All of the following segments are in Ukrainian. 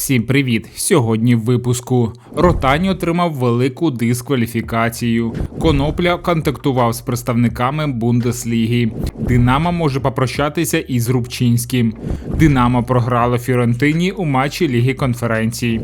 Всім привіт! Сьогодні в випуску Ротані отримав велику дискваліфікацію. Конопля контактував з представниками Бундесліги. Динамо може попрощатися із Рубчинським. Динамо програло Фіорентині у матчі Ліги конференцій.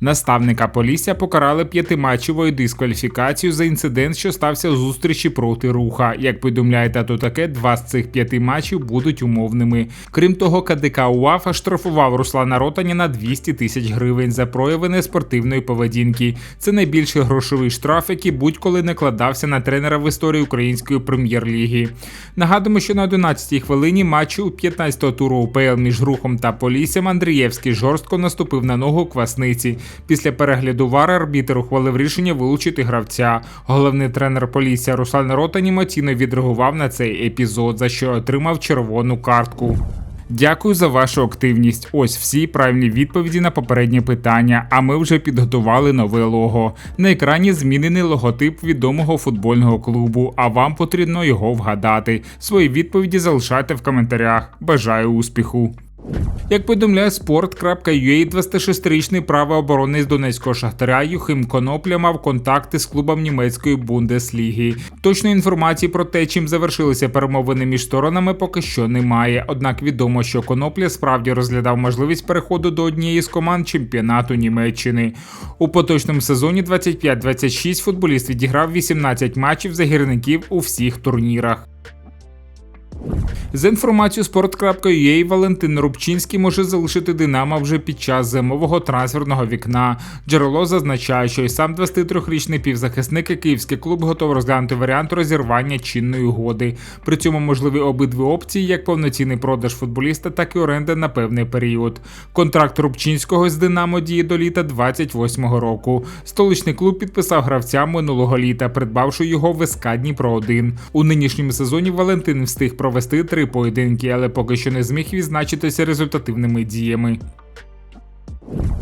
Наставника Полісся покарали п'ятиматчевою дискваліфікацією за інцидент, що стався у зустрічі проти руха. Як повідомляє тато таке, два з цих п'яти матчів будуть умовними. Крім того, КДК УАФА штрафував Руслана Ротані на 200 тисяч гривень за прояви неспортивної поведінки. Це найбільший грошовий штраф, який будь-коли не кладався на тренера в історії української прем'єр-ліги. Нагадуємо, що на 11-й хвилині матчу 15-го туру УПЛ між рухом та Поліссям Андрієвський жорстко наступив на ногу квасниці. Після перегляду вар арбітер ухвалив рішення вилучити гравця. Головний тренер Полісся Руслан Ротан емоційно відреагував на цей епізод, за що отримав червону картку. Дякую за вашу активність. Ось всі правильні відповіді на попереднє питання. А ми вже підготували нове лого. На екрані змінений логотип відомого футбольного клубу, а вам потрібно його вгадати. Свої відповіді залишайте в коментарях. Бажаю успіху! Як повідомляє sport.ua, 26-річний правооборонець Донецького шахтаря Юхим Конопля мав контакти з клубом німецької Бундесліги. Точної інформації про те, чим завершилися перемовини між сторонами, поки що немає. Однак відомо, що Конопля справді розглядав можливість переходу до однієї з команд чемпіонату Німеччини. У поточному сезоні 25-26 футболіст відіграв 18 матчів за гірників у всіх турнірах. За інформацією sport.ua, Валентин Рубчинський може залишити Динамо вже під час зимового трансферного вікна. Джерело зазначає, що і сам 23-річний півзахисник і київський клуб готов розглянути варіант розірвання чинної угоди. При цьому можливі обидві опції, як повноцінний продаж футболіста, так і оренда на певний період. Контракт Рубчинського з Динамо діє до літа 28-го року. Столичний клуб підписав гравця минулого літа, придбавши його в СК Дніпро 1 У нинішньому сезоні Валентин встиг провести три поєдинки, але поки що не зміг відзначитися результативними діями.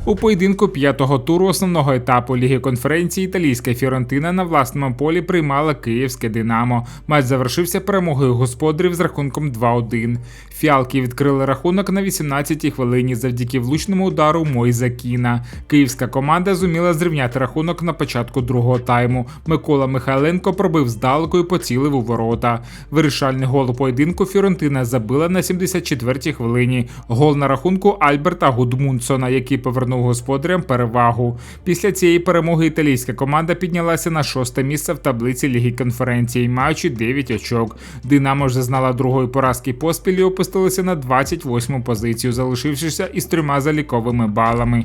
У поєдинку п'ятого туру основного етапу Ліги конференції італійська Фіорентина на власному полі приймала київське Динамо. Матч завершився перемогою господарів з рахунком 2-1. Фіалки відкрили рахунок на 18-й хвилині завдяки влучному удару Мойза Кіна. Київська команда зуміла зрівняти рахунок на початку другого тайму. Микола Михайленко пробив здалеку і поцілив у ворота. Вирішальний гол у поєдинку Фіорентина забила на 74-й хвилині. Гол на рахунку Альберта Гудмунсона, який повернув повернув господарям перевагу. Після цієї перемоги італійська команда піднялася на шосте місце в таблиці Ліги конференції, маючи 9 очок. Динамо ж зазнала другої поразки поспіль і опустилася на 28 позицію, залишившися із трьома заліковими балами.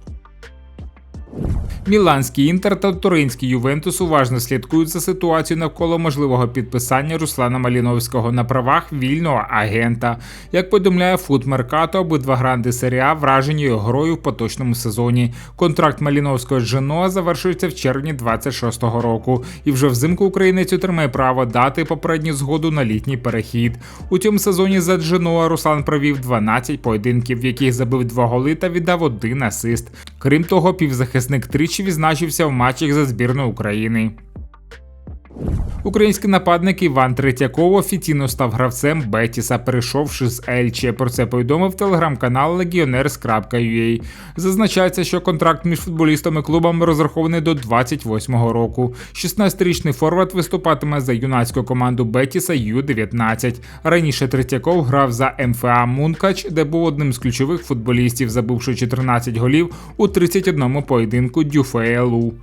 Міланський інтер та Туринський Ювентус уважно слідкують за ситуацією навколо можливого підписання Руслана Маліновського на правах вільного агента. Як повідомляє Футмеркато, обидва гранди серія вражені грою в поточному сезоні. Контракт Маліновського з Женоа завершується в червні 26-го року, і вже взимку українець отримає право дати попередню згоду на літній перехід. У цьому сезоні за Дженоа Руслан провів 12 поєдинків, в яких забив два голи та віддав один асист. Крім того, півзахисник тричі тричі відзначився в матчах за збірну України. Український нападник Іван Третьяков офіційно став гравцем Бетіса, перейшовши з Ельче. Про це повідомив телеграм-канал Legioners.ua. Зазначається, що контракт між футболістами і клубами розрахований до 28-го року. 16-річний форвард виступатиме за юнацьку команду Бетіса Ю-19. Раніше Третьяков грав за МФА Мункач, де був одним з ключових футболістів, забивши 14 голів у 31 поєдинку Дюфеелу.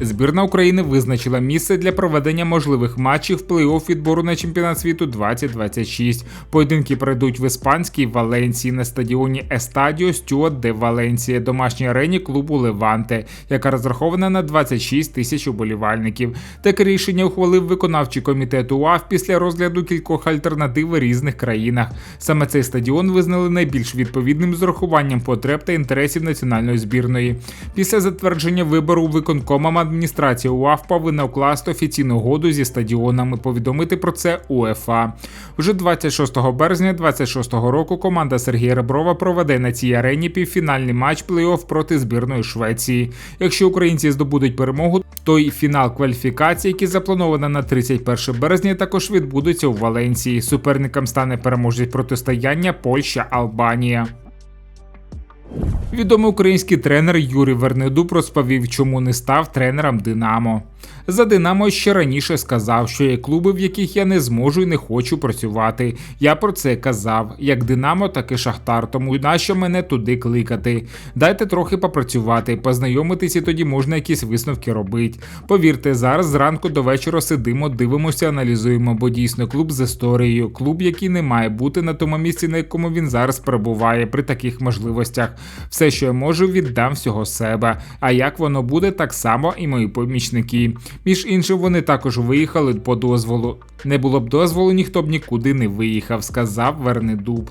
Збірна України визначила місце для проведення можливих матчів плей-офф відбору на чемпіонат світу 2026. Поєдинки пройдуть в іспанській Валенції на стадіоні Естадіо Стюарт де Валенція, домашній арені клубу Леванте, яка розрахована на 26 тисяч уболівальників. Таке рішення ухвалив виконавчий комітет УАФ після розгляду кількох альтернатив в різних країнах. Саме цей стадіон визнали найбільш відповідним з урахуванням потреб та інтересів національної збірної. Після затвердження вибору виконкомом адміністрація УАФ повинна укласти офіційну угоду зі стадіонами. Повідомити про це УЕФА. Вже 26 березня 26 року команда Сергія Реброва проведе на цій арені півфінальний матч плей-офф проти збірної Швеції. Якщо українці здобудуть перемогу, то й фінал кваліфікації, який заплановано на 31 березня, також відбудеться у Валенції. Суперником стане переможець протистояння Польща Албанія. Відомий український тренер Юрій Вернедуб розповів, чому не став тренером Динамо. За Динамо ще раніше сказав, що є клуби, в яких я не зможу і не хочу працювати. Я про це казав, як Динамо, так і Шахтар. Тому нащо мене туди кликати? Дайте трохи попрацювати, познайомитись і тоді можна якісь висновки робити. Повірте, зараз зранку до вечора сидимо, дивимося, аналізуємо, бо дійсно клуб з історією, клуб, який не має бути на тому місці, на якому він зараз перебуває при таких можливостях. Все, що я можу, віддам всього себе. А як воно буде, так само і мої помічники. Між іншим, вони також виїхали по дозволу. Не було б дозволу, ніхто б нікуди не виїхав, сказав Вернедуб.